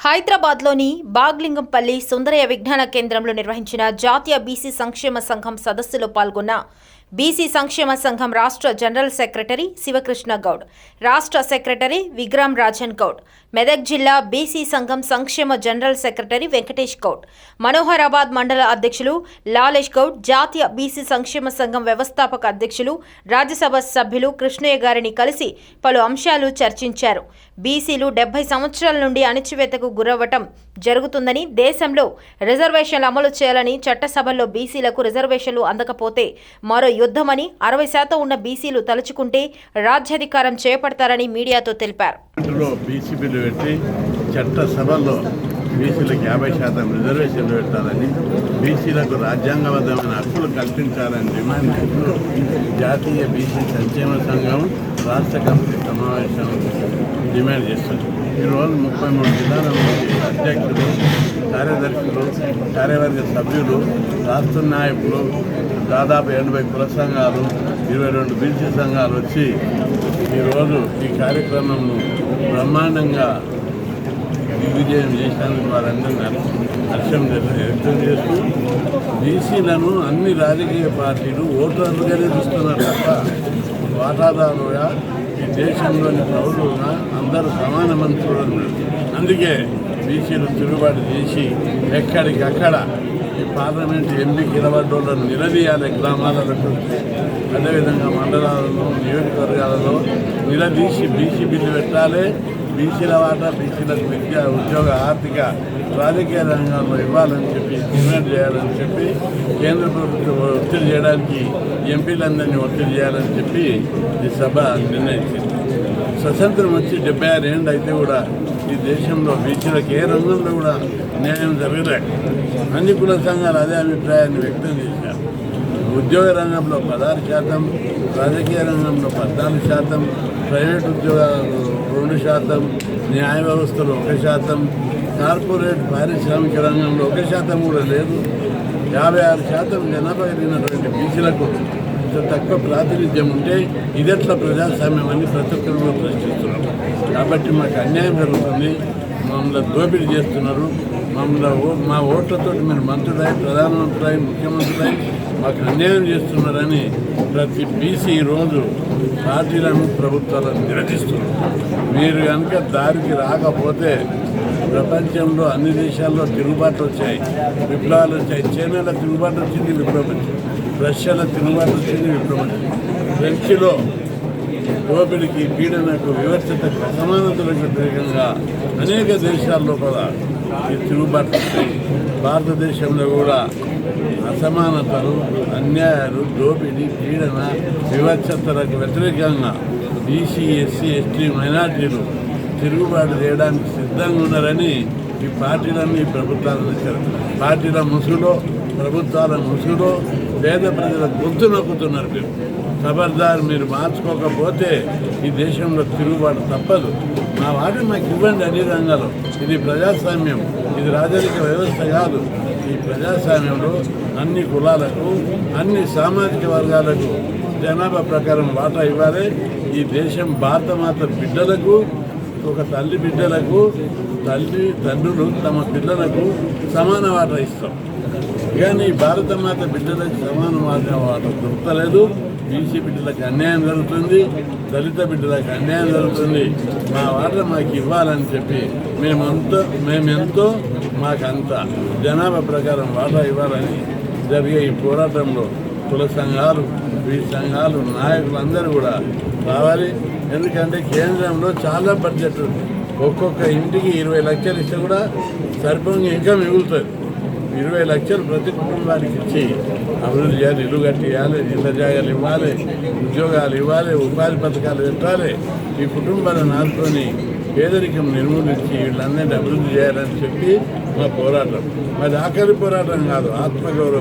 హైదరాబాద్లోని బాగ్లింగంపల్లి సుందరయ్య విజ్ఞాన కేంద్రంలో నిర్వహించిన జాతీయ బీసీ సంక్షేమ సంఘం సదస్సులో పాల్గొన్న బీసీ సంక్షేమ సంఘం రాష్ట్ర జనరల్ సెక్రటరీ శివకృష్ణ గౌడ్ రాష్ట్ర సెక్రటరీ విగ్రామ్ రాజన్ గౌడ్ మెదక్ జిల్లా బీసీ సంఘం సంక్షేమ జనరల్ సెక్రటరీ వెంకటేష్ గౌడ్ మనోహరాబాద్ మండల అధ్యక్షులు లాలేష్ గౌడ్ జాతీయ బీసీ సంక్షేమ సంఘం వ్యవస్థాపక అధ్యక్షులు రాజ్యసభ సభ్యులు కృష్ణయ్య గారిని కలిసి పలు అంశాలు చర్చించారు. బీసీలు డెబ్బై సంవత్సరాల నుండి అణచివేతకు గురవ్వటం జరుగుతుందని దేశంలో రిజర్వేషన్లు అమలు చేయాలని చట్టసభల్లో బీసీలకు రిజర్వేషన్లు అందకపోతే మరో యుద్ధమని అరవై శాతం ఉన్న బీసీలు తలుచుకుంటే రాజ్యాధికారం చేపడతారని మీడియాతో తెలిపారు. పెట్టి చట్టసభలో బీసీలకు యాభై శాతం రిజర్వేషన్లు పెట్టాలని బీసీలకు రాజ్యాంగబద్ధమైన హక్కులు కల్పించాలని డిమాండ్ చేస్తూ జాతీయ బీసీ సంక్షేమ సంఘం రాష్ట్ర కమిటీ సమావేశం డిమాండ్ చేస్తుంది. ఈరోజు ముప్పై మూడు జిల్లాల నుంచి అధ్యక్షులు కార్యదర్శులు కార్యవర్గ సభ్యులు రాష్ట్ర నాయకులు దాదాపు ఎనభై కుల సంఘాలు ఇరవై రెండు బీసీ సంఘాలు వచ్చి ఈరోజు ఈ కార్యక్రమంను బ్రహ్మాండంగా విజయం చేసినందుకు వారందరినీ హర్షం వ్యక్తం చేస్తూ బీసీలను అన్ని రాజకీయ పార్టీలు ఓటర్లుగానే చూస్తున్నారు తప్ప వాటాదారుగా ఈ దేశంలోని పౌరులుగా అందరూ సమానమని చూడరు. అందుకే బీసీలు తిరుగుబాటు చేసి ఎక్కడికక్కడ ఈ పార్లమెంట్ ఎంపీ కిలబడ్డోళ్ళను నిలదీయాలి గ్రామాలకు అదేవిధంగా మండలాలలో నియోజకవర్గాలలో నిలదీసి బీసీ బిల్లు పెట్టాలి. బీసీల వాటా బీసీలకు విద్య ఉద్యోగ ఆర్థిక రాజకీయ రంగంలో ఇవ్వాలని చెప్పి డిమాండ్ చేయాలని చెప్పి కేంద్ర ప్రభుత్వం ఒత్తిడి చేయడానికి ఎంపీలందరినీ ఒత్తిడి చేయాలని చెప్పి ఈ సభ నిర్ణయించింది. స్వతంత్రం వచ్చి డెబ్బై ఆరు ఏళ్ళు అయితే కూడా ఈ దేశంలో బీచ్లకు ఏ రంగంలో కూడా న్యాయం జరగలే అన్ని కుల సంఘాలు అదే అభిప్రాయాన్ని వ్యక్తం చేశారు. ఉద్యోగ రంగంలో పదహారు శాతం రాజకీయ రంగంలో పద్నాలుగు శాతం ప్రైవేట్ ఉద్యోగాలు రెండు శాతం న్యాయ వ్యవస్థలో ఒక శాతం కార్పొరేట్ పారిశ్రామిక రంగంలో ఒక శాతం కూడా లేదు. యాభై ఆరు శాతం జనాభా కలిగినటువంటి బీసీలకు ఇంత తక్కువ ప్రాతినిధ్యం ఉంటే ఇదెట్లా ప్రజాస్వామ్యం అని ప్రతి ఒక్కరు ప్రశ్నిస్తున్నాం ప్రశ్నిస్తున్నారు. కాబట్టి మాకు అన్యాయం జరుగుతుంది. మమ్మల్ని దోపిడీ చేస్తున్నారు. మమ్మల్ని ఓ మా ఓట్లతో మీరు మంత్రులై ప్రధానమంత్రులై ముఖ్యమంత్రులై మాకు అన్యాయం చేస్తున్నారని ప్రతి బీసీ ఈరోజు పార్టీలను ప్రభుత్వాలను నిరసిస్తున్నారు. మీరు కనుక దారికి రాకపోతే ప్రపంచంలో అన్ని దేశాల్లో తిరుగుబాట్లు వచ్చాయి. విప్లవాలు వచ్చాయి. చైనాలో తిరుగుబాటు వచ్చింది విప్లవం వచ్చింది. రష్యాలో తిరుగుబాటు వచ్చింది విప్లవం. వచ్చింది ఫ్రెంచ్లో పీడనకు వివక్షతకు అసమానతలకు వ్యతిరేకంగా అనేక దేశాల్లో కూడా ఈ తిరుగుబాటు భారతదేశంలో కూడా అసమానతలు అన్యాయాలు దోపిడీ పీడన వివక్షతలకు వ్యతిరేకంగా బీసీ ఎస్సీ ఎస్టీ మైనార్టీలు తిరుగుబాటు చేయడానికి సిద్ధంగా ఉన్నారని ఈ పార్టీలన్నీ ప్రభుత్వాలను పార్టీల ముసుగులో ప్రభుత్వాల ముసుగులో పేద ప్రజల గొంతు నొక్కుతున్నారు మీరు. ఖబర్దారు మీరు మార్చుకోకపోతే ఈ దేశంలో తిరుగుబాటు తప్పదు. మా వాట మాకు ఇవ్వండి అన్ని రంగాలు ఇది ప్రజాస్వామ్యం. ఇది రాజరిక వ్యవస్థ కాదు. ఈ ప్రజాస్వామ్యంలో అన్ని కులాలకు అన్ని సామాజిక వర్గాలకు జనాభా ప్రకారం వాటా ఇవ్వాలి. ఈ దేశం భారతమాత బిడ్డలకు ఒక తల్లి బిడ్డలకు తల్లి తండ్రులు తమ పిల్లలకు సమాన వాటా ఇస్తాం. కానీ భారత మాత బిడ్డలకు సమాన మాట వాట దొరకలేదు. బీసీ బిడ్డలకు అన్యాయం జరుగుతుంది. దళిత బిడ్డలకు అన్యాయం జరుగుతుంది. మా వాట మాకు ఇవ్వాలని చెప్పి మేమెంతో మేమెంతో మాకంత జనాభా ప్రకారం వాటా ఇవ్వాలని జరిగే ఈ పోరాటంలో కుల సంఘాలు ఈ సంఘాలు నాయకులందరూ కూడా రావాలి. ఎందుకంటే కేంద్రంలో చాలా బడ్జెట్ ఉంది. ఒక్కొక్క ఇంటికి ఇరవై లక్షలు ఇస్తే కూడా సరిపోయి ఇంకా మిగులుతుంది. ఇరవై లక్షలు ప్రతి కుటుంబానికి ఇచ్చి అభివృద్ధి చేయాలి ఇల్లు కట్టియాలి ఇళ్ళ జాగాలు ఇవ్వాలి ఉద్యోగాలు ఇవ్వాలి ఉపాధి పథకాలు పెట్టాలి. ఈ కుటుంబాలను ఆదుకొని పేదరికం నిర్మూలించి వీళ్ళందరినీ అభివృద్ధి చేయాలని చెప్పి మా పోరాటం. మరి ఆఖరి పోరాటం కాదు ఆత్మగౌరవం.